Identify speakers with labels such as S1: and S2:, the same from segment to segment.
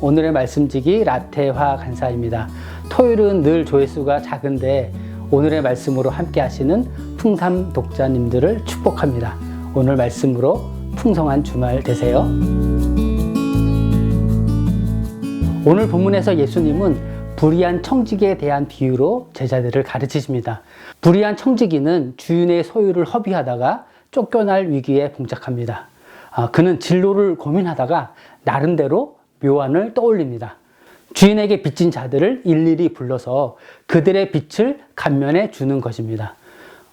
S1: 오늘의 말씀지기 라테화 간사입니다. 토요일은 늘 조회수가 작은데 오늘의 말씀으로 함께 하시는 풍삼 독자님들을 축복합니다. 오늘 말씀으로 풍성한 주말 되세요. 오늘 본문에서 예수님은 불의한 청지기에 대한 비유로 제자들을 가르치십니다. 불의한 청지기는 주인의 소유를 허비하다가 쫓겨날 위기에 봉착합니다. 아, 그는 진로를 고민하다가 나름대로 묘안을 떠올립니다. 주인에게 빚진 자들을 일일이 불러서 그들의 빚을 감면해 주는 것입니다.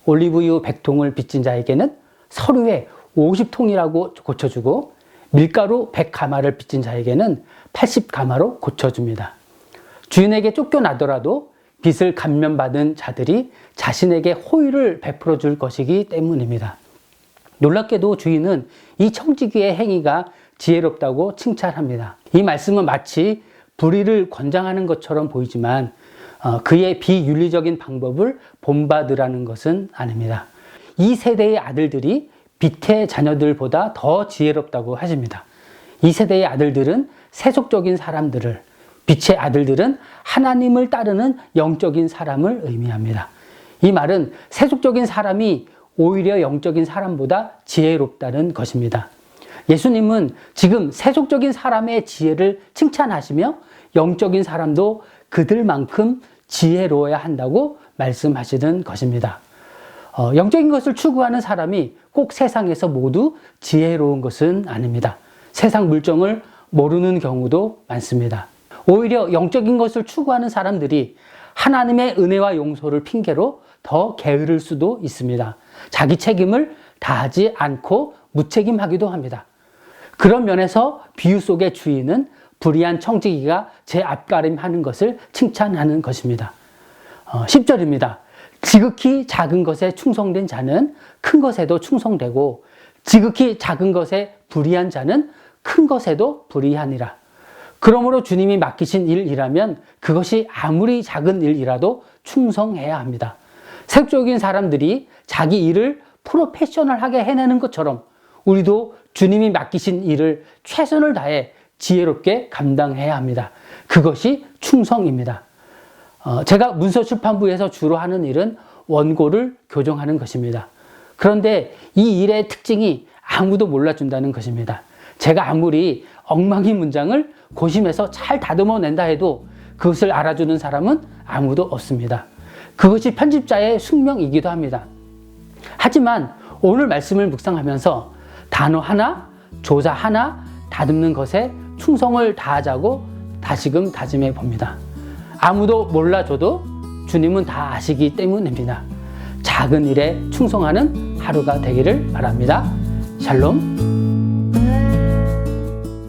S1: 올리브유 100통을 빚진 자에게는 서류에 50통이라고 고쳐주고 밀가루 100가마를 빚진 자에게는 80가마로 고쳐줍니다. 주인에게 쫓겨나더라도 빚을 감면받은 자들이 자신에게 호의를 베풀어 줄 것이기 때문입니다. 놀랍게도 주인은 이 청지기의 행위가 지혜롭다고 칭찬합니다. 이 말씀은 마치 불의를 권장하는 것처럼 보이지만 어, 그의 비윤리적인 방법을 본받으라는 것은 아닙니다. 이 세대의 아들들이 빛의 자녀들보다 더 지혜롭다고 하십니다. 이 세대의 아들들은 세속적인 사람들을, 빛의 아들들은 하나님을 따르는 영적인 사람을 의미합니다. 이 말은 세속적인 사람이 오히려 영적인 사람보다 지혜롭다는 것입니다. 예수님은 지금 세속적인 사람의 지혜를 칭찬하시며 영적인 사람도 그들만큼 지혜로워야 한다고 말씀하시는 것입니다. 어, 영적인 것을 추구하는 사람이 꼭 세상에서 모두 지혜로운 것은 아닙니다. 세상 물정을 모르는 경우도 많습니다. 오히려 영적인 것을 추구하는 사람들이 하나님의 은혜와 용서를 핑계로 더 게으를 수도 있습니다. 자기 책임을 다하지 않고 무책임하기도 합니다. 그런 면에서 비유 속의 주인은 불의한 청지기가 제 앞가림하는 것을 칭찬하는 것입니다. 어, 10절입니다. 지극히 작은 것에 충성된 자는 큰 것에도 충성되고 지극히 작은 것에 불의한 자는 큰 것에도 불의하니라. 그러므로 주님이 맡기신 일이라면 그것이 아무리 작은 일이라도 충성해야 합니다. 세속적인 사람들이 자기 일을 프로페셔널하게 해내는 것처럼 우리도 주님이 맡기신 일을 최선을 다해 지혜롭게 감당해야 합니다. 그것이 충성입니다. 어, 제가 문서출판부에서 주로 하는 일은 원고를 교정하는 것입니다. 그런데 이 일의 특징이 아무도 몰라준다는 것입니다. 제가 아무리 엉망인 문장을 고심해서 잘 다듬어 낸다 해도 그것을 알아주는 사람은 아무도 없습니다. 그것이 편집자의 숙명이기도 합니다. 하지만 오늘 말씀을 묵상하면서 단어 하나, 조사 하나 다듬는 것에 충성을 다하자고 다시금 다짐해 봅니다. 아무도 몰라줘도 주님은 다 아시기 때문입니다. 작은 일에 충성하는 하루가 되기를 바랍니다. 샬롬.